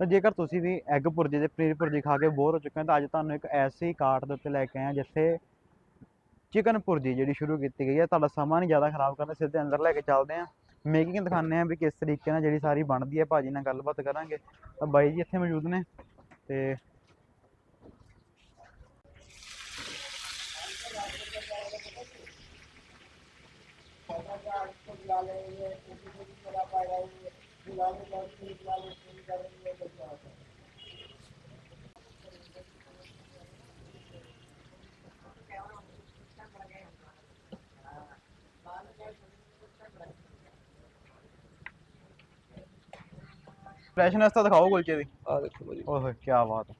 ਤਾਂ ਜੇਕਰ ਤੁਸੀਂ ਵੀ ਐਗ ਪੁਰਜੀ ਦੇ ਪਨੀਰ ਪੁਰਜੀ ਖਾ ਕੇ ਬੋਰ ਹੋ ਚੁੱਕੇ ਹੋ, ਤਾਂ ਅੱਜ ਤੁਹਾਨੂੰ ਇੱਕ ਐਸੀ ਕਾਰਟ ਦੇ ਉੱਤੇ ਲੈ ਕੇ ਆਏ ਜਿੱਥੇ ਚਿਕਨ ਪੁਰਜੀ ਜਿਹੜੀ ਸ਼ੁਰੂ ਕੀਤੀ ਗਈ ਹੈ। ਤੁਹਾਡਾ ਸਮਾਂ ਨਹੀਂ ਜ਼ਿਆਦਾ ਖਰਾਬ ਕਰਨਾ, ਸਿੱਧੇ ਅੰਦਰ ਲੈ ਕੇ ਚੱਲਦੇ ਹਾਂ ਮੇਕਿੰਗ ਦਿਖਾਉਂਦੇ ਹਾਂ ਵੀ ਕਿਸ ਤਰੀਕੇ ਨਾਲ ਜਿਹੜੀ ਸਾਰੀ ਬਣਦੀ ਹੈ। ਭਾਜੀ ਨਾਲ ਗੱਲਬਾਤ ਕਰਾਂਗੇ। ਤਾਂ ਬਾਈ ਜੀ ਇੱਥੇ ਮੌਜੂਦ ਨੇ ਤੇ ਫਰੈਸ਼ਨੈਸ ਤਾਂ ਦਿਖਾਓ ਕੁਲਚੇ ਦੀ। ਆ ਦੇਖੋ ਭਾਜੀ। ਓਏ ਕੀ ਬਾਤ ਹੈ।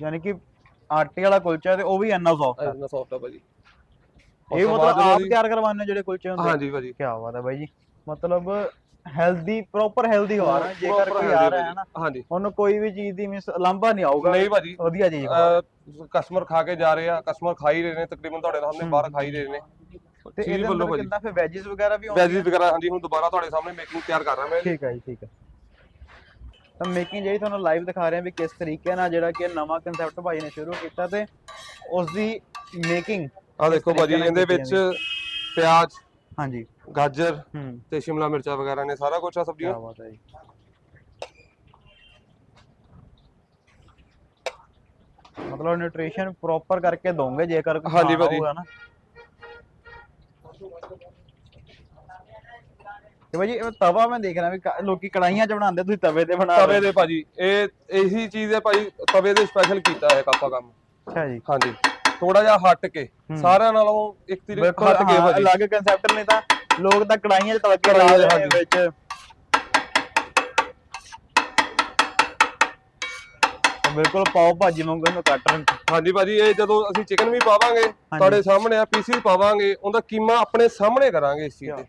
ਯਾਨੀ ਕਿ ਆਟੇ ਵਾਲਾ ਕੁਲਚਾ ਤੇ ਉਹ ਵੀ ਇੰਨਾ ਸੌਫਟ ਹੈ। ਇੰਨਾ ਸੌਫਟ ਆ ਭਾਜੀ। ਇਹ ਮਤਲਬ ਆਪ ਤਿਆਰ ਕਰਵਾਉਂਦੇ ਹੋ ਜਿਹੜੇ ਕੁਲਚੇ ਹੁੰਦੇ? ਹਾਂਜੀ ਭਾਜੀ। ਕੀ ਬਾਤ ਹੈ ਬਾਈ ਜੀ। ਮਤਲਬ ਹੈਲਦੀ ਪ੍ਰੋਪਰ ਹੈਲਦੀ ਹੋ ਰਿਹਾ ਜੇਕਰ ਕੋਈ ਆ ਰਿਹਾ ਹੈ ਨਾ ਹਾਂਜੀ। ਉਹਨੂੰ ਕੋਈ ਵੀ ਚੀਜ਼ ਦੀ ਮਿਸ ਲਾਂਭਾ ਨਹੀਂ ਆਊਗਾ। ਨਹੀਂ ਭਾਜੀ। ਵਧੀਆ ਚੀਜ਼। ਕਸਟਮਰ ਖਾ ਕੇ ਜਾ ਰਹੇ ਆ ਕਸਟਮਰ ਖਾ ਹੀ ਰਹੇ ਨੇ ਤਕਰੀਬਨ ਤੁਹਾਡੇ ਸਾਹਮਣੇ ਬਾਹਰ ਖਾ ਹੀ ਰਹੇ ਨੇ। ਤੇ ਇਹਦੇ ਅੰਦਰ ਕਿੰਨਾ ਫਿਰ ਵੈਜੀਸ ਵਗੈਰਾ ਵੀ ਆਉਂਦੇ ਵੈਜੀਸ ਵਗੈਰਾ ਹਾਂਜੀ ਹੁਣ ਦੁਬਾਰਾ ਤੁਹਾਡੇ ਸਾਹਮਣੇ ਮੇਕਿੰਗ ਤਿਆਰ ਕਰ ਰਿਹਾ ਮੈਂ ਠੀਕ ਹੈ ਜੀ ਠੀਕ ਹੈ ਤਾਂ ਮੇਕਿੰਗ ਜਿਹੜੀ ਤੁਹਾਨੂੰ ਲਾਈਵ ਦਿਖਾ ਰਹੇ ਹਾਂ ਵੀ ਕਿਸ ਤਰੀਕੇ ਨਾਲ ਜਿਹੜਾ ਕਿ ਨਵਾਂ ਕਨਸੈਪਟ ਭਾਈ ਨੇ ਸ਼ੁਰੂ ਕੀਤਾ ਤੇ ਉਸ ਦੀ ਮੇਕਿੰਗ ਆ ਦੇਖੋ ਭਾਜੀ ਇਹਦੇ ਵਿੱਚ ਪਿਆਜ਼ ਹਾਂਜੀ। ਗਾਜਰ ਹੂੰ। ਤੇ ਸ਼ਿਮਲਾ ਮਿਰਚਾਂ ਵਗੈਰਾ ਨੇ ਸਾਰਾ ਕੁਝ ਆ ਕੀ ਸਬਜ਼ੀਆਂ ਬਾਤ ਹੈ ਜੀ। ਮਤਲਬ ਨਿਊਟ੍ਰੀਸ਼ਨ ਪ੍ਰੋਪਰ ਕਰਕੇ ਦੋਗੇ ਜੇਕਰ ਕੋਈ ਹਾਂਜੀ ਭਾਜੀ। ਹੋਊਗਾ ਨਾ। ਤੇ ਭਾਜੀ ਇਹ ਤਵਾ ਮੈਂ ਦੇਖ ਰਿਹਾ ਵੀ ਕ- ਲੋਕੀ ਕੜਾਈਆਂ 'ਚ ਬਣਾਉਂਦੇ ਤੁਸੀਂ ਤਵੇ ਤੇ ਬਣਾ ਤਵੇ ਦੇ ਭਾਜੀ ਇਹ ਇਹੀ ਚੀਜ਼ ਹੈ ਭਾਜੀ ਤਵੇ ਦੇ ਸਪੈਸ਼ਲ ਕੀਤਾ ਹੈ ਕਾਪਾ ਕੰਮ। ਅੱਛਾ ਜੀ। ਹਾਂਜੀ। ਥੋੜਾ ਜਿਹਾ ਹਟ ਕੇ ਸਾਰਿਆਂ ਨਾਲੋਂ ਇੱਕ ਤੀਰ ਬਿਲਕੁਲ ਹਟ ਕੇ ਭਾਜੀ ਅਲੱਗ ਕਨਸੈਪਟ ਨਹੀਂ ਤਾਂ ਲੋਕ ਤਾਂ ਕੜਾਈਆਂ 'ਚ ਲਾ 'ਚ, ਦਿੰਦੇ ਹਾਂਜੀ। ਵਿੱਚ। ਬਿਲਕੁਲ ਪਾਓ ਭਾਜੀ ਵਾਂਗੂ ਇਹਨੂੰ ਕੱਟ ਰਹੇ। ਹਾਂਜੀ ਭਾਜੀ ਇਹ ਜਦੋਂ ਅਸੀਂ ਚਿਕਨ ਵੀ ਪਾਵਾਂਗੇ ਤੁਹਾਡੇ ਸਾਹਮਣੇ ਆ ਪੀਸਿਸ ਪਾਵਾਂਗੇ ਉਹਦਾ ਕੀਮਾ ਆਪਣੇ ਸਾਹਮਣੇ ਕਰਾਂਗੇ ਇਸ ਚੀਜ਼ ਤੇ।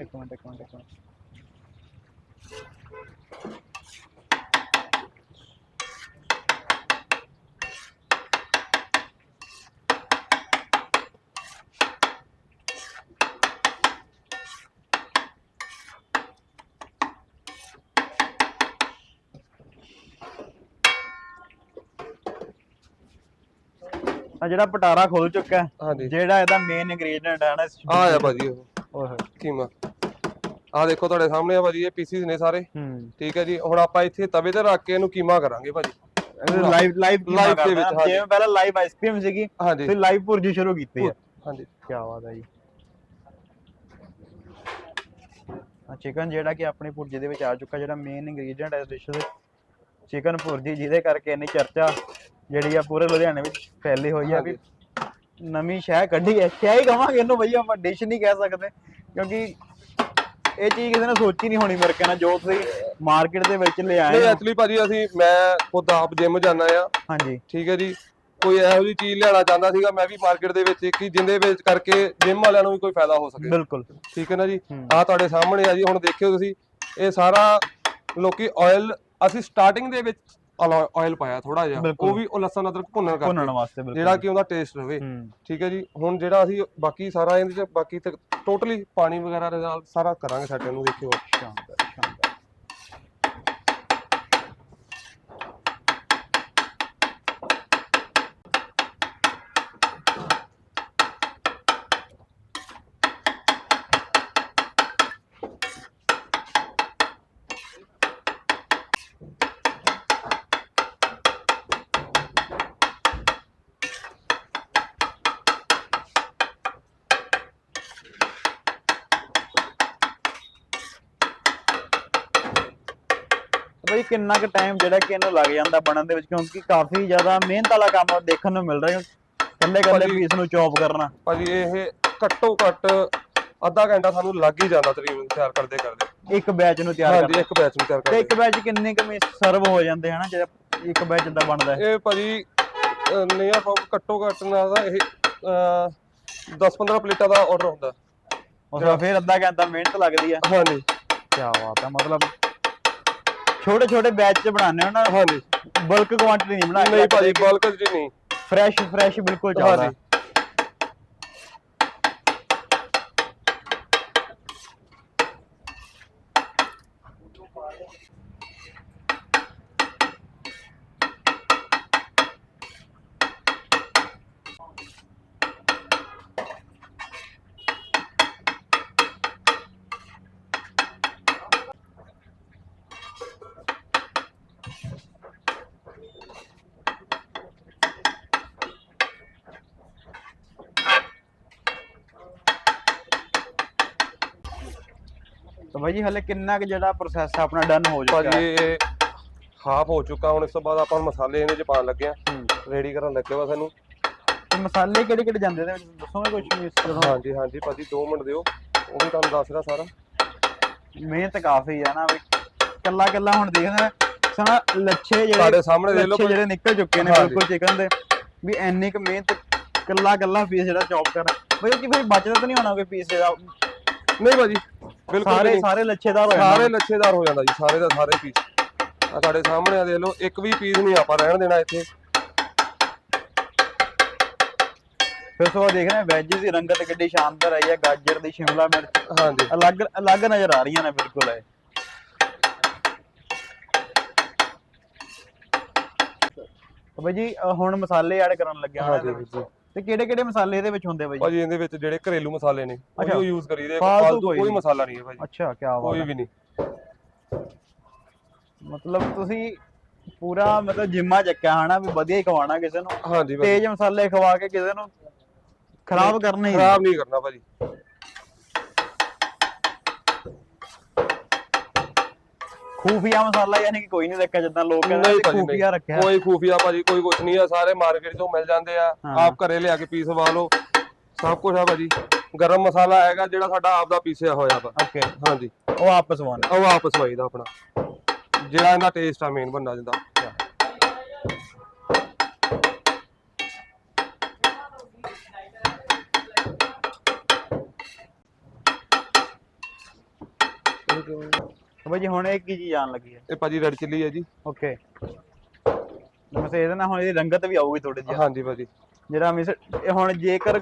ਇੱਕ ਮਿੰਟ ਇੱਕ ਮਿੰਟ ਇੱਕ ਮਿੰਟ। ਆ ਜਿਹੜਾ ਪਟਾਰਾ ਖੁੱਲ ਚੁੱਕਾ ਹੈ ਹਾਂਜੀ। ਜਿਹੜਾ ਇਹਦਾ ਮੇਨ ਇੰਗਰੀਡੀਐਂਟ ਹੈ ਨਾ ਇਸ ਆ ਆ ਭਾਜੀ ਉਹ। ਓਏ ਹੋਏ ਕੀਮਾ ਆ ਦੇਖੋ ਤੁਹਾਡੇ ਸਾਹਮਣੇ ਆ ਭਾਜੀ ਇਹ ਪੀਸਿਸ ਨੇ ਸਾਰੇ। ਹੂੰ। ਠੀਕ ਹੈ ਜੀ ਹੁਣ ਆਪਾਂ ਇੱਥੇ ਤਵੇ ਤੇ ਰੱਖ ਕੇ ਇਹਨੂੰ ਕੀਮਾ ਕਰਾਂਗੇ ਭਾਜੀ। ਲਾਈਵ ਲਾਈਵ Live ਦੇ ਵਿੱਚ, ਹਾਂਜੀ। ਜਿਵੇਂ ਪਹਿਲਾਂ ਲਾਈਵ ਆਈਸਕ੍ਰੀਮ ਸੀਗੀ ਹਾਂਜੀ। ਫਿਰ ਲਾਈਵ ਪੁਰਜੀ ਸ਼ੁਰੂ ਕੀਤੀ ਹੈ ਹਾਂਜੀ। ਕੀ ਬਾਤ ਹੈ ਜੀ। ਆ ਚਿਕਨ ਜਿਹੜਾ ਕਿ ਆਪਣੀ ਪੁਰਜੀ ਦੇ ਵਿੱਚ ਆ ਚੁੱਕਾ ਜਿਹੜਾ ਮੇਨ ਇੰਗਰੀਡੀਐਂਟ ਹੈ ਇਸ ਡਿਸ਼ ਦੇ। ਚਿਕਨ ਪੁਰਜੀ ਜਿਹਦੇ ਕਰਕੇ ਇੰਨੀ ਚਰਚਾ ਜਿਹੜੀ ਆ ਪੂਰੇ ਲੁਧਿਆਣੇ ਵਿੱਚ ਫੈਲੀ ਹੋਈ ਆ ਵੀ ਨਵੀਂ ਸ਼ਹਿ ਕੱਢੀ ਹੈ। ਸ਼ਹਿ ਹੀ ਕਵਾਂਗੇ ਇਹਨੂੰ ਬਈ ਆਪਾਂ ਡਿਸ਼ ਨਹੀਂ ਕਹਿ ਸਕਦੇ। ਕਿਉਂਕਿ ਇਹ ਚੀਜ਼ ਕਿਸੇ ਨੇ ਸੋਚੀ ਨਹੀਂ ਹੋਣੀ ਮੇਰੇ ਕਹਿਣਾ ਜੋ ਤੁਸੀਂ ਮਾਰਕੀਟ ਦੇ ਵਿੱਚ ਲੈ ਆਏ ਨਹੀਂ। ਐਕਚੁਅਲੀ ਭਾਜੀ ਅਸੀਂ ਮੈਂ ਖੁਦ ਆਪ ਜਿਮ ਜਾਂਦਾ ਆ। ਹਾਂਜੀ। ਠੀਕ ਹੈ ਜੀ। ਕੋਈ ਇਹੋ ਜਿਹੀ ਚੀਜ਼ ਲੈਣਾ ਚਾਹੁੰਦਾ ਸੀਗਾ ਮੈਂ ਵੀ ਮਾਰਕੀਟ ਦੇ ਵਿੱਚ ਕਿ ਜਿੰਦੇ ਵਿੱਚ ਕਰਕੇ ਜਿਮ ਵਾਲਿਆਂ ਨੂੰ ਵੀ ਕੋਈ ਫਾਇਦਾ ਹੋ ਸਕੇ। ਬਿਲਕੁਲ। ਠੀਕ ਹੈ ਨਾ ਜੀ? ਹੂੰ। ਆ ਤੁਹਾਡੇ ਸਾਹਮਣੇ ਆ ਜੀ ਹੁਣ ਦੇਖਿਓ ਤੁਸੀਂ ਇਹ ਸਾਰਾ ਲੋਕੀ ਆਇਲ ਅਸੀਂ ਸਟਾਰਟਿੰਗ ਦੇ ਵਿੱਚ ਆਇਲ ਪਾਇਆ ਥੋੜਾ ਜਿਹਾ ਬਿਲਕੁਲ। ਉਹ ਵੀ ਉਹ ਲਸਣ ਅਦਰਕ ਭੁੰਨਣ ਭੁੰਨਣ ਕਰਕੇ ਵਾਸਤੇ ਬਿਲਕੁਲ। ਜਿਹੜਾ ਕਿ ਉਹਦਾ ਟੇਸਟ ਰਵੇ ਹੂੰ। ਠੀਕ ਹੈ ਜੀ? ਹੁਣ ਜਿਹੜਾ ਅਸੀਂ ਬਾਕੀ ਸਾਰਾ ਇਹਦੇ ਚ ਬਾਕੀ ਟੋਟਲੀ ਪਾਣੀ ਵਗੈਰਾ ਦੇ ਨਾਲ ਸਾਰਾ ਕਰਾਂਗੇ ਸਾਡੇ ਨੂੰ ਦੇਖਿਓ। ਸ਼ਾਨਦਾਰ ਸ਼ਾਨਦਾਰ ਬਈ ਕਿੰਨਾ ਕੁ ਟਾਈਮ ਜਿਹੜਾ ਕਿ ਇਹਨੂੰ ਲੱਗ ਜਾਂਦਾ ਬਣਨ ਦੇ ਵਿੱਚ ਕਿਉਂਕਿ ਕਾਫੀ ਜ਼ਿਆਦਾ ਮਿਹਨਤ ਵਾਲਾ ਕੰਮ ਦੇਖਣ ਨੂੰ ਮਿਲ ਰਿਹਾ ਕੱਲੇ ਕੱਲੇ ਪੀਸ ਨੂੰ ਚੌਪ ਕਰਨਾ। ਭਾਜੀ ਇਹ ਘੱਟੋ ਘੱਟ ਅੱਧਾ ਘੰਟਾ ਸਾਨੂੰ ਲੱਗ ਹੀ ਜਾਂਦਾ ਤਕਰੀਬਨ ਤਿਆਰ ਕਰਦੇ ਕਰਦੇ। ਇੱਕ ਬੈਚ ਨੂੰ ਤਿਆਰ ਕਰਨਾ। ਇੱਕ ਬੈਚ ਨੂੰ ਤਿਆਰ ਕਰਦੇ। ਇੱਕ ਬੈਚ ਕਿੰਨੇ ਕੁ ਸਰਵ ਹੋ ਜਾਂਦੇ ਹਨਾ ਜਿਹੜਾ ਇੱਕ ਬੈਚ ਦਾ ਬਣਦਾ ਇਹ ਭਾਜੀ ਨਹੀਂ ਆ ਘੱਟੋ ਘੱਟ ਨਾ ਦਾ ਇਹ 10 15 ਪਲੇਟਾਂ ਦਾ ਆਰਡਰ ਹੁੰਦਾ। ਉਸ ਦਾ ਫਿਰ ਅੱਧਾ ਘੰਟਾ ਮਿਹਨਤ ਲੱਗਦੀ ਹੈ। ਹਾਂਜੀ। ਕੀ ਬਾਤ ਹੈ ਮਤਲਬ ਛੋਟੇ ਛੋਟੇ ਬੈਚ ਚ ਬਣਾਉਂਦੇ ਹੋ ਨਾ ਹਾਂਜੀ। ਬਲਕ ਕੁਆਂਟੀਟੀ ਨਹੀਂ ਬਣਾਈ ਨਹੀਂ ਭਾਜੀ ਬਲਕ ਨਹੀਂ। ਫਰੈਸ਼ ਫਰੈਸ਼ ਬਿਲਕੁਲ ਚੱਲਦਾ। ਹਾਂਜੀ। ਤਾਂ ਬਾਈ ਜੀ ਹਲੇ ਕਿੰਨਾ ਕੁ ਜਿਹੜਾ ਪ੍ਰੋਸੈਸ ਆਪਣਾ ਡਨ ਹੋ ਚੁੱਕਾ ਭਾਜੀ ਇਹ ਹਾਫ ਹੋ ਚੁੱਕਾ ਹੁਣ ਇਸ ਤੋਂ ਬਾਅਦ ਆਪਾਂ ਮਸਾਲੇ ਇਹਦੇ ਚ ਪਾਉਣ ਲੱਗੇ ਆ ਰੈਡੀ ਕਰਨ ਲੱਗੇ ਵਾ ਸਾਨੂੰ ਤੇ ਮਸਾਲੇ ਕਿਹੜੇ ਕਿਹੜੇ ਜਾਂਦੇ ਨੇ? ਦੱਸੋਗੇ ਕੁਝ ਇਸ ਤਰ੍ਹਾਂ? ਹਾਂਜੀ ਹਾਂਜੀ ਭਾਜੀ 2 ਮਿੰਟ ਦਿਓ ਉਹ ਵੀ ਤੁਹਾਨੂੰ ਦੱਸ ਰਿਹਾ ਸਾਰਾ। ਮਿਹਨਤ ਕਾਫੀ ਆ ਨਾ ਵੀ ਕੱਲਾ ਕੱਲਾ ਹੁਣ ਦੇਖਣਾ ਸਣਾ ਲੱਛੇ ਜਿਹੜੇ ਤੁਹਾਡੇ ਸਾਹਮਣੇ ਦੇਖ ਲਓ ਜਿਹੜੇ ਨਿਕਲ ਚੁੱਕੇ ਨੇ। ਬਿਲਕੁਲ ਚਿਕਨ ਦੇ। ਵੀ ਇੰਨੀ ਕੁ ਮਿਹਨਤ ਕੱਲਾ ਕੱਲਾ ਪੀਸ ਜਿਹੜਾ ਚੌਪ ਕਰ ਬਈ ਕੀ ਫਿਰ ਬਚਦਾ ਤਾਂ ਨਹੀਂ ਹੋਣਾ ਕੋਈ ਪੀਸ ਜਿਹੜਾ ਨਹੀਂ ਭਾਜੀ ਸਾਰੇ। ਸਾਰੇ ਲੱਛੇਦਾਰ ਹੋ ਸਾਰੇ ਲੱਛੇਦਾਰ ਹੋ ਜਾਂਦਾ ਜੀ ਸਾਰੇ ਦਾ ਸਾਰੇ ਪੀਸ। ਆ ਤੁਹਾਡੇ ਸਾਹਮਣੇ ਆ ਦੇਖ ਲਓ ਇੱਕ ਵੀ ਪੀਸ ਨਹੀਂ ਆਪਾਂ ਰਹਿਣ ਦੇਣਾ ਇੱਥੇ। ਫਿਰ ਸੋ ਦੇਖ ਰਹੇ ਵੈਜ ਦੀ ਰੰਗਤ ਕਿੱਡੀ ਸ਼ਾਨਦਾਰ ਆਈ ਹੈ ਗਾਜਰ ਦੀ ਸ਼ਿਮਲਾ ਮਿਰਚ। ਹਾਂਜੀ। ਅਲੱਗ ਅਲੱਗ ਨਜ਼ਰ ਆ ਰਹੀਆਂ ਨੇ ਬਿਲਕੁਲ ਇਹ। ਤਾਂ ਬਾਈ ਜੀ ਹੁਣ ਮਸਾਲੇ ਐਡ ਕਰਨ ਲੱਗਿਆ ਵਿੱਚ ਜੀ ਤੇ ਕਿਹੜੇ ਕਿਹੜੇ ਮਸਾਲੇ ਇਹਦੇ ਵਿੱਚ ਹੁੰਦੇ ਬਾਈ? ਭਾਜੀ ਇਹਦੇ ਵਿੱਚ ਜਿਹੜੇ ਘਰੇਲੂ ਮਸਾਲੇ ਨੇ। ਉਹ ਯੂਜ਼ ਕਰੀਦੇ ਫਾਲਤੂ ਕੋਈ। ਮਸਾਲਾ ਨਹੀਂ ਹੈ ਭਾਜੀ। ਅੱਛਾ ਕੀ ਬਾਤ ਕੋਈ ਵੀ ਨਹੀਂ। ਮਤਲਬ ਤੁਸੀਂ ਪੂਰਾ ਮਤਲਬ ਜਿੰਮਾ ਚੱਕਿਆ ਹਨਾ ਵੀ ਵਧੀਆ ਹੀ ਖਵਾਣਾ ਕਿਸੇ ਨੂੰ। ਹਾਂਜੀ ਤੇਜ਼ ਮਸਾਲੇ ਖਵਾ ਕੇ ਕਿਸੇ ਨੂੰ ਖਰਾਬ ਕਰਨਾ ਹੀ। ਖਰਾਬ ਨਹੀਂ ਕਰਨਾ ਭਾਜੀ। ਖੂਫੀਆ ਮਸਾਲਾ ਯਾਨੀ ਕਿ ਕੋਈ ਨਹੀਂ ਰੱਖਿਆ ਜਿੱਦਾਂ ਲੋਕ ਕਹਿੰਦੇ ਨਹੀਂ ਭਾਜੀ ਖੂਫੀਆ ਰੱਖਿਆ। ਕੋਈ ਖੂਫੀਆ ਭਾਜੀ ਕੋਈ ਕੁਛ ਨਹੀਂ ਆ ਸਾਰੇ ਮਾਰਕੀਟ ਤੋਂ ਮਿਲ ਜਾਂਦੇ ਆ। ਹਾਂ। ਆਪ ਘਰੇ ਲਿਆ ਕੇ ਪੀਸ ਵਾ ਲਓ ਸਭ ਕੁਝ ਆ ਭਾਜੀ। ਗਰਮ ਮਸਾਲਾ ਹੈਗਾ ਜਿਹੜਾ ਸਾਡਾ ਆਪ ਦਾ ਪੀਸਿਆ ਹੋਇਆ ਵਾ। ਓਕੇ ਹਾਂਜੀ। ਉਹ ਆਪਸ ਵਨ ਉਹ ਆਪਸ ਵਾਈ ਦਾ ਆਪਣਾ। ਜਿਹੜਾ ਇਹਦਾ ਟੇਸਟ ਆ ਮੇਨ ਬੰਦਾ ਜਿੰਦਾ। ਬਾਈ ਜੀ ਹੁਣ ਇਹ ਕੀ ਚੀਜ਼ ਆਣ ਲੱਗੀ ਹੈ? ਇਹ ਭਾਜੀ ਰੈਡ ਚਿੱਲੀ ਹੈ ਜੀ। ਓਕੇ ਮੈਂ ਇਹਦੇ ਨਾਲ ਹੁਣ ਇਹਦੀ ਰੰਗਤ ਵੀ ਆਊਗੀ ਥੋੜੀ ਜਿਹੀ। ਹਾਂਜੀ ਭਾਜੀ। ਜਿਹੜਾ ਮਿਸ ਇਹ ਹੁਣ ਜੇਕਰ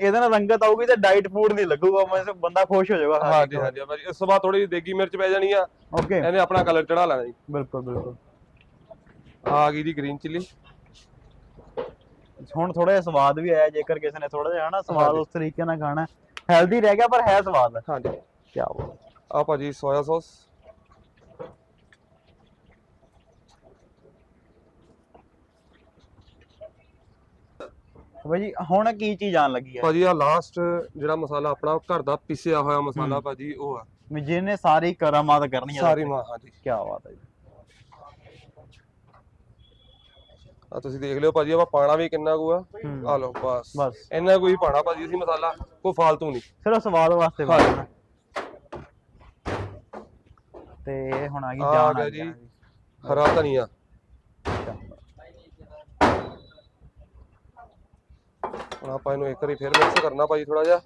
ਇਹਦੇ ਨਾਲ ਰੰਗਤ ਆਊਗੀ ਤਾਂ ਡਾਈਟ ਫੂਡ ਨਹੀਂ ਲੱਗੂਗਾ ਮੈਂ ਬੰਦਾ ਖੁਸ਼ ਹੋ ਜਾਊਗਾ ਹਾਂਜੀ ਹਾਂਜੀ ਭਾਜੀ। ਇਸ ਤੋਂ ਬਾਅਦ ਥੋੜੀ ਦੇਗੀ ਮਿਰਚ ਪੈ ਜਾਣੀ ਆ। ਓਕੇ ਇਹਨੇ ਆਪਣਾ ਕਲਰ ਚੜਾ ਲੈਣਾ ਜੀ। ਬਿਲਕੁਲ ਬਿਲਕੁਲ। ਆ ਗਈ ਜੀ ਗ੍ਰੀਨ ਚਿੱਲੀ ਹੁਣ ਥੋੜਾ ਜਿਹਾ ਸਵਾਦ ਵੀ ਆਇਆ ਜੇਕਰ ਕਿਸੇ ਨੇ ਥੋੜਾ ਜਿਹਾ ਹਨਾ ਸਵਾਦ। ਉਸ ਤਰੀਕੇ ਨਾਲ ਖਾਣਾ। ਹੈਲਦੀ ਰਹਿ ਗਿਆ ਪਰ ਹੈ ਸਵਾਦ। ਹਾਂਜੀ। ਕੀ ਆ ਭਾਜੀ ਸੋਇਆ ਸੌਸ ਬਾਈ ਜੀ ਹੁਣ ਕੀ ਚੀਜ਼ ਆਣ ਲੱਗੀ ਹੈ ਭਾਜੀ ਆ ਲਾਸਟ ਜਿਹੜਾ ਮਸਾਲਾ ਆਪਣਾ ਘਰ ਦਾ ਪਿਸਿਆ ਹੋਇਆ ਮਸਾਲਾ ਭਾਜੀ ਉਹ ਆ। ਵੀ ਜਿਹਨੇ ਸਾਰੀ ਕਰਾਮਾਤ ਕਰਨੀ ਹੈ ਸਾਰੀ ਮਾਂ ਹਾਂਜੀ। ਕੀ ਬਾਤ ਹੈ ਜੀ। ਆ ਤੁਸੀਂ ਦੇਖ ਲਿਓ ਭਾਜੀ ਆਪਾਂ ਪਾਣਾ ਵੀ ਕਿੰਨਾ ਕੁ ਆ। ਹੂੰ। ਆ ਲਓ ਬਸ। ਬਸ। ਇੰਨਾ ਕੋਈ ਪਾਣਾ ਭਾਜੀ ਅਸੀਂ ਮਸਾਲਾ ਕੋਈ ਫਾਲਤੂ ਨਹੀਂ। ਸਿਰਫ ਸਵਾਦ ਵਾਸਤੇ ਹਾਂਜੀ। ਬਣਾਉਣਾ। ਤੇ ਹੁਣ ਆ ਗਈ ਆ ਜਾਨ ਗਿਆ ਆ ਜੀ। ਗਈ। ਹਰਾ ਧਨੀਆ। ਹੁਣ ਆਪਾਂ ਇਹਨੂੰ ਇੱਕ ਵਾਰੀ ਫਿਰ ਮਿਕਸ ਕਰਨਾ ਭਾਜੀ ਥੋੜਾ ਜਿਹਾ।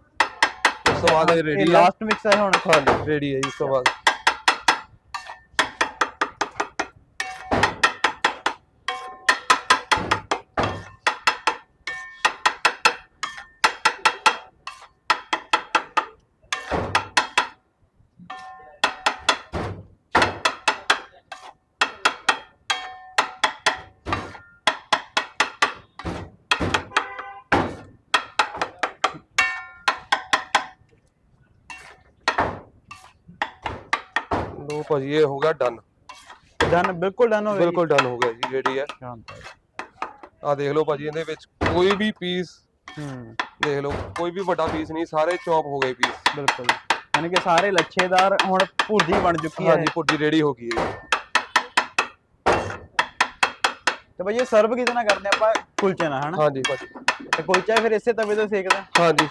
ਉਸ ਤੋਂ ਬਾਅਦ ਇਹ ਰੈਡੀ ਲਾਸਟ ਮਿਕਸ ਹੈ ਹੁਣ। ਹਾਂਜੀ ਰੈਡੀ ਹੈ ਜੀ ਇਸ ਤੋਂ ਬਾਅਦ। ਲੋ ਭਾਜੀ ਇਹ ਹੋ ਗਿਆ ਡਨ। ਡਨ ਬਿਲਕੁਲ ਡਨ ਹੋ ਗਿਆ ਬਿਲਕੁਲ ਡਨ ਹੋ ਗਿਆ ਜੀ ਰੈਡੀ ਹੈ। ਆ ਦੇਖ ਲਓ ਭਾਜੀ ਇਹਦੇ ਵਿੱਚ ਕੋਈ ਵੀ ਪੀਸ ਹੂੰ। ਦੇਖ ਲਓ ਕੋਈ ਵੀ ਵੱਡਾ ਪੀਸ ਨਹੀਂ ਸਾਰੇ ਚੌਪ ਹੋ ਗਏ ਪੀਸ ਬਿਲਕੁਲ। ਯਾਨੀ ਕਿ ਸਾਰੇ ਲੱਛੇਦਾਰ ਹੁਣ ਭੁਰਜੀ ਬਣ ਚੁੱਕੀ ਹੈ। ਹਾਂਜੀ ਭੁਰਜੀ ਰੈਡੀ ਹੋ ਗਈ ਹੈ। ਤੇ ਭਾਈ ਇਹ ਸਰਵ ਨਾਲ ਕਰਦੇ ਆਪਾਂ ਕੁਲਚੇ ਨਾਲ ਹਨਾ? ਹਾਂਜੀ ਭਾਜੀ। ਤੇ ਕੁਲਚਾ ਫਿਰ ਇਸੇ ਤਵੇ ਤੇ ਸੇਕਦੇ? ਹਾਂਜੀ।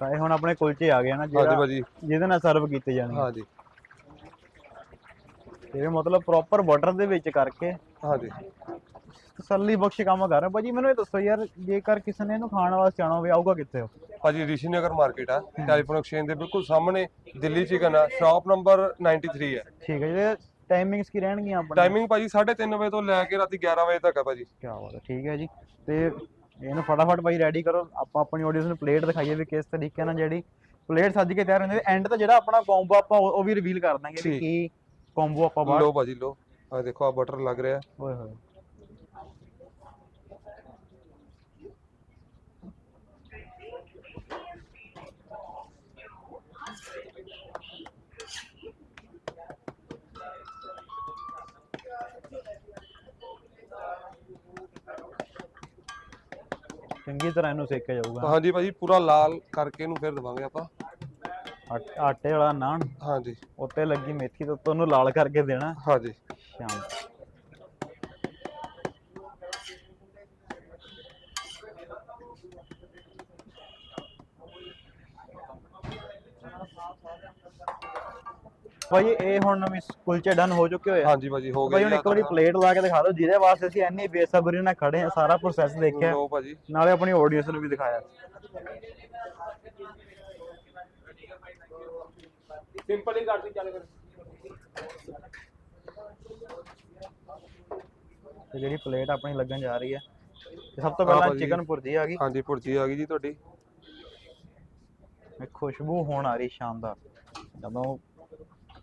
ਤਾਂ ਇਹ ਹੁਣ ਆਪਣੇ ਕੁਲਚੇ ਆ ਗਏ ਨਾ ਹਾਂਜੀ ਭਾਜੀ। ਜਿਹਦੇ ਨਾਲ ਸਰਵ ਕੀਤੇ ਜਾਣਗੇ ਹਾਂਜੀ। ਇਹ ਮਤਲਬ ਪ੍ਰੋਪਰ ਬਾਰਡਰ ਦੇ ਵਿੱਚ ਕਰਕੇ ਹਾਂਜੀ। ਤਸੱਲੀ ਬਖਸ਼ ਕੰਮ ਕਰ ਰਹੇ। ਭਾਜੀ ਮੈਨੂੰ ਇਹ ਦੱਸੋ ਯਾਰ ਜੇਕਰ ਕਿਸੇ ਨੇ ਇਹਨੂੰ ਖਾਣ ਵਾਸਤੇ ਆਣਾ ਹੋਵੇ ਆਊਗਾ ਕਿੱਥੇ ਉਹ? ਭਾਜੀ ਰਿਸ਼ੀ ਨਗਰ ਮਾਰਕੀਟ ਆ ਟੈਲੀਫੋਨ ਐਕਸਚੇਂਜ ਦੇ ਬਿਲਕੁਲ ਸਾਹਮਣੇ ਦਿੱਲੀ ਚਿਕਨ ਆ ਸ਼ਾਪ ਨੰਬਰ 93 ਹੈ ਠੀਕ ਹੈ ਜੀ ਟਾਈਮਿੰਗਸ ਕੀ ਰਹਿਣਗੀਆਂ ਆਪਣੇ ਟਾਈਮਿੰਗ ਭਾਜੀ 3:30 ਵਜੇ ਤੋਂ ਲੈ ਕੇ ਰਾਤੀ 11 ਵਜੇ ਤੱਕ ਆ ਭਾਜੀ। ਕੀ ਬਾਤ ਹੈ ਠੀਕ ਹੈ ਜੀ। ਤੇ ਇਹਨੂੰ ਫਟਾਫਟ ਭਾਈ ਰੈਡੀ ਕਰੋ। ਆਪਾਂ ਆਪਣੀ ਆਡੀਅנס ਨੂੰ ਪਲੇਟ ਦਿਖਾਈਏ ਵੀ ਕਿਸ ਤਰੀਕੇ ਨਾਲ ਜਿਹੜੀ ਪਲੇਟ ਸੱਜ ਕੇ ਤਿਆਰ ਹੁੰਦੀ ਹੈ ਐਂਡ ਤੇ ਜਿਹੜਾ ਆਪਣਾ ਕੰਬੋ ਆਪਾਂ ਉਹ ਵੀ ਰਿਵੀਲ ਕਰ ਦਾਂਗੇ ਵੀ। ਕੀ ਕੰਬੋ ਆਪਾਂ ਬਾਹਰ ਲੋ ਭਾਜੀ ਲੋ ਆ ਦੇਖੋ ਆ ਬਟਰ ਲੱਗ ਰਿਹਾ। ਓਏ ਹੋਏ। ਚੰਗੀ ਤਰ੍ਹਾਂ ਇਹਨੂੰ ਸੇਕਿਆ ਜਾਊਗਾ। ਹਾਂਜੀ ਭਾਜੀ ਪੂਰਾ ਲਾਲ ਕਰਕੇ ਇਹਨੂੰ ਫਿਰ ਦਵਾਂਗੇ ਆਪਾਂ। ਆਟ- ਵਾਲਾ ਨਾਨ ਹਾਂਜੀ। ਉੱਤੇ ਲੱਗੀ ਮੇਥੀ ਤੋਂ ਤੁਹਾਨੂੰ ਲਾਲ ਕਰਕੇ ਦੇਣਾ। ਹਾਂਜੀ। ਸ਼ਾਮ। ਭਾਈ ਇਹ ਹੁਣ ਨਵੇਂ ਕੁਲਚੇ ਡਨ ਹੋ ਚੁੱਕੇ ਹੋਏ ਆ। ਹਾਂਜੀ ਭਾਜੀ ਹੋ ਭਾਈ ਗਿਆ ਹੁਣ ਇੱਕ ਵਾਰੀ ਪਲੇਟ ਲਾ ਕੇ ਦਿਖਾ ਦਿਓ ਜਿਹਦੇ ਵਾਸਤੇ ਅਸੀਂ ਇੰਨੀ ਬੇਸਬਰੀ ਨਾਲ ਖੜੇ ਆ ਸਾਰਾ ਪ੍ਰੋਸੈਸ ਦੇਖਿਆ। ਲੋ ਭਾਜੀ। ਨਾਲੇ ਆਪਣੀ ਆਡੀਅנס ਨੂੰ ਵੀ ਦਿਖਾਇਆ। ਸਿੰਪਲ ਹੀ ਕਰਦੀ ਚੱਲ ਫਿਰ। ਤੇ ਜਿਹੜੀ ਪਲੇਟ ਆਪਣੀ ਲੱਗਣ ਜਾ ਰਹੀ ਹੈ ਤੇ ਸਭ ਤੋਂ ਹਾਂ ਪਹਿਲਾਂ ਭਾਜੀ। ਚਿਕਨ ਭੁਰਜੀ ਆ ਗਈ। ਹਾਂਜੀ ਭੁਰਜੀ ਆ ਗਈ ਜੀ ਤੁਹਾਡੀ। ਇਹ ਖੁਸ਼ਬੂ ਹੋਣ ਆ ਰਹੀ ਸ਼ਾਨਦਾਰ ਜਦੋਂ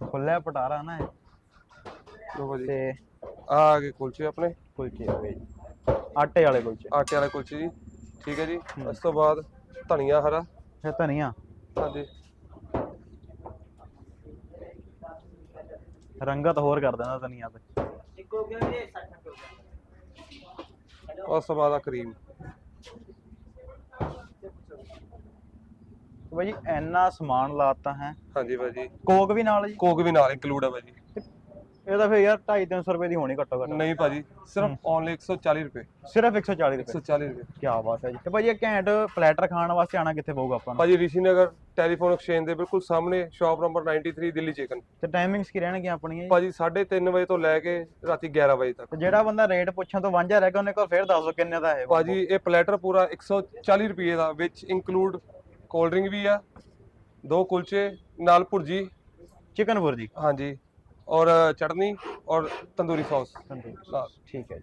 ਖੁੱਲਿਆ ਪਟਾਰਾ ਨਾ ਇਹ, ਲੋ ਭਾਜੀ। ਤੇ ਆ ਆ ਗਏ ਕੁਲਚੇ ਆਪਣੇ। ਕੁਲਚੇ ਹੋ ਗਏ ਜੀ। ਆਟੇ ਵਾਲੇ ਕੁਲਚੇ। ਆਟੇ ਵਾਲੇ ਕੁਲਚੇ ਜੀ। ਠੀਕ ਹੈ ਜੀ। ਉਸ ਤੋਂ ਬਾਅਦ ਧਨੀਆ ਹਰਾ। ਫਿਰ ਧਨੀਆ। ਹਾਂਜੀ। ਰੰਗਤ ਹੋਰ ਕਰ ਦਿੰਦਾ ਧਨੀਆ ਤੇ। ਇੱਕ ਹੋ ਗਿਆ ਵੀਰੇ 60 ਹੋ ਗਿਆ ਉਸ ਤੋਂ ਬਾਅਦ ਆ ਕਰੀਮ। ਭਾਈ ਇੰਨਾ ਸਮਾਨ ਲਾਤਾ ਹੈ। ਹਾਂਜੀ ਭਾਜੀ ਕੋਕ ਵੀ ਨਾਲ ਜੀ? ਕੋਕ ਵੀ ਨਾਲ ਇੰਕਲੂਡ ਹੈ ਭਾਜੀ ਇਹ ਤਾਂ ਫਿਰ ਯਾਰ 2.5 300 ਰੁਪਏ ਦੀ ਹੋਣੀ ਘੱਟੋ ਘੱਟ। ਨਹੀਂ ਭਾਜੀ ਸਿਰਫ ਓਨਲੀ 140 ਰੁਪਏ। ਸਿਰਫ 140 ਰੁਪਏ? 140 ਰੁਪਏ। ਕੀ ਬਾਤ ਹੈ ਜੀ। ਤੇ ਭਾਈ ਇਹ ਘੈਂਟ ਪਲੈਟਰ ਖਾਣ ਵਾਸਤੇ ਆਣਾ ਕਿੱਥੇ ਪਊਗਾ ਆਪਾਂ ਨੂੰ? ਭਾਜੀ ਰਿਸ਼ੀ ਨਗਰ ਟੈਲੀਫੋਨ ਐਕਸਚੇਂਜ ਦੇ ਬਿਲਕੁਲ ਸਾਹਮਣੇ ਸ਼ਾਪ ਨੰਬਰ 93 ਦਿੱਲੀ ਚਿਕਨ ਤੇ ਟਾਈਮਿੰਗਸ ਕੀ ਰਹਿਣਗੀਆਂ ਆਪਣੀਆਂ ਜੀ? ਭਾਜੀ 3:30 ਵਜੇ ਤੋਂ ਲੈ ਕੇ ਰਾਤੀ 11 ਵਜੇ ਤੱਕ। ਤੇ ਜਿਹੜਾ ਬੰਦਾ ਰੇਟ ਪੁੱਛਣ ਤੋਂ ਵਾਂਝਾ ਰਹਿ ਗਿਆ ਉਹਨੇ ਕੋਲ ਫਿਰ ਦੱਸ ਦਿਓ ਕਿੰਨੇ ਦਾ ਹੈ। ਭਾਜੀ ਇਹ ਪਲੈਟਰ ਪੂਰਾ 140 ਰੁਪਏ ਦਾ ਵਿੱਚ ਇੰਕਲੂਡ ਕੋਲਡ ਡਰਿੰਕ ਵੀ ਆ ਦੋ ਕੁਲਚੇ ਨਾਲ ਭੁਰਜੀ। ਚਿਕਨ ਭੁਰਜੀ? ਹਾਂਜੀ। ਔਰ ਚਟਨੀ ਔਰ ਤੰਦੂਰੀ ਸੌਸ। ਨਾਲ ਠੀਕ ਹੈ ਜੀ।